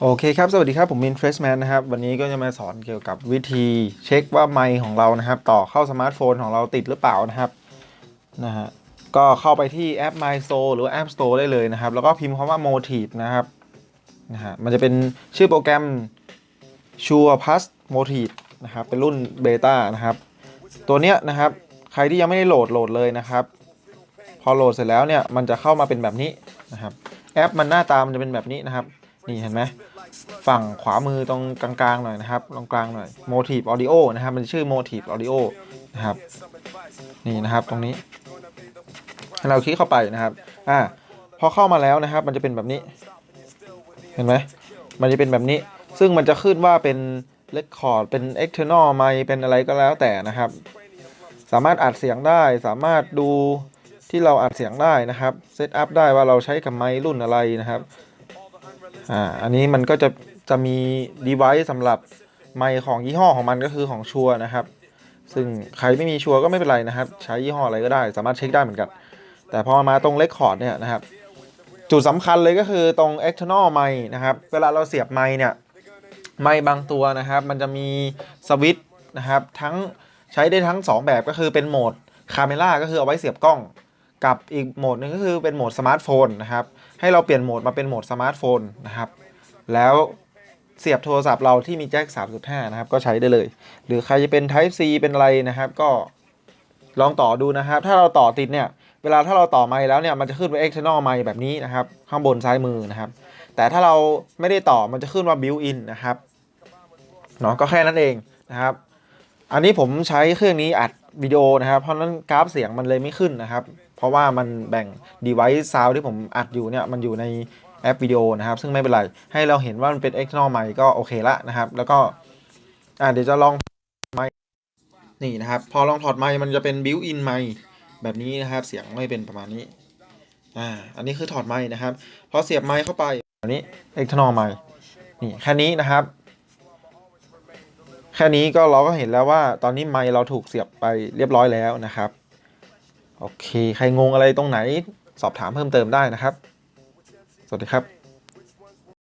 โอเคครับ สวัสดีครับ ผมมินเฟรชแมนนะครับ วันนี้ก็จะมาสอนเกี่ยวกับวิธีเช็คว่าไมค์ของเรานะครับ ต่อเข้าสมาร์ทโฟนของเราติดหรือเปล่านะครับนะฮะก็เข้าไปที่แอป My Store หรือ App Store ได้เลยนะครับ แล้วก็พิมพ์คำว่า Motive นะครับนะฮะมันจะเป็นชื่อโปรแกรม Sure Plus Motive นะครับเป็นรุ่นเบต้านะครับ ตัวเนี้ยนะครับ ใครที่ยังไม่ได้โหลดโหลดเลยนะครับ พอโหลดเสร็จแล้วเนี่ยมันจะเข้ามาเป็นแบบนี้นะครับ แอปมันหน้าตามันจะเป็นแบบนี้นะครับ นี่เห็นไหมฝั่งขวามือตรงกลางๆหน่อยนะครับตรงกลางหน่อย Motive Audio นะครับ มันชื่อ Motive Audio นะครับ นี่นะครับตรงนี้ให้เราคลิกเข้าไปนะครับ อ่า พอเข้ามาแล้วนะครับ มันจะเป็นแบบนี้ เห็นไหมมันจะเป็นแบบนี้ ซึ่งมันจะขึ้นว่าเป็นเ Record เป็น External ไมเป็นอะไรก็แล้วแต่นะครับ สามารถอัดเสียงได้ สามารถดูที่เราอัดเสียงได้นะครับ เซตอัพได้ว่าเราใช้กับไมครุ่นอะไรนะครับ อ่าอันนี้มันก็จะจะมี device สำหรับไมค์ของยี่ห้อของมันก็คือของชัวนะครับ ซึ่งใครไม่มีชัวก็ไม่เป็นไรนะครับ ใช้ยี่ห้ออะไรก็ได้ สามารถเช็คได้เหมือนกัน แต่พอมาตรง Record เนี่ยนะครับ จุดสำคัญเลยก็คือตรง external ไมค์นะครับ เวลาเราเสียบไมค์เนี่ยไมค์บางตัวนะครับ มันจะมีสวิตช์นะครับทั้งใช้ได้ทั้ง 2 แบบก็คือเป็นโหมดคาเมล่าก็คือเอาไว้เสียบกล้อง กับอีกโหมดหนึงก็คือเป็นโหมดสมาร์ทโฟนนะครับ ให้เราเปลี่ยนโหมดมาเป็นโหมดสมาร์ทโฟนนะครับ แล้วเสียบโทรศัพท์เราที่มีแจ็ค 3.5 นะครับ ก็ใช้ได้เลย หรือใครจะเป็น Type C เป็นอะไรนะครับ ก็ลองต่อดูนะครับ ถ้าเราต่อติดเนี่ย เวลาถ้าเราต่อไมค์แล้วเนี่ยมันจะขึ้นว่า external ไมค์แบบนี้นะครับ ข้างบนซ้ายมือนะครับ แต่ถ้าเราไม่ได้ต่อมันจะขึ้นว่า built in นะครับเนาะก็แค่นั้นเองนะครับ อันนี้ผมใช้เครื่องนี้อัดวิดีโอนะครับ เพราะนั้นกราฟเสียงมันเลยไม่ขึ้นนะครับ ราะว่ามันแบ่ง device sound ที่ผมอัดอยู่เนี่ยมันอยู่ในแอปวิดีโอนะครับ ซึ่งไม่เป็นไร ให้เราเห็นว่ามันเป็น external mic ก็โอเคละนะครับ แล้วก็อ่าเดี๋ยวจะลองไมค์นี่นะครับ พอลองถอดไมค์มันจะเป็น built in mic แบบนี้นะครับ เสียงไม่เป็นประมาณนี้อ่าอันนี้คือถอดไมค์นะครับ พอเสียบไมค์เข้าไปอันนี้ external mic นี่แค่นี้นะครับ แค่นี้ก็เราก็เห็นแล้วว่าตอนนี้ไมค์เราถูกเสียบไปเรียบร้อยแล้วนะครับ โอเค ใครงงอะไรตรงไหนสอบถามเพิ่มเติมได้นะครับ สวัสดีครับ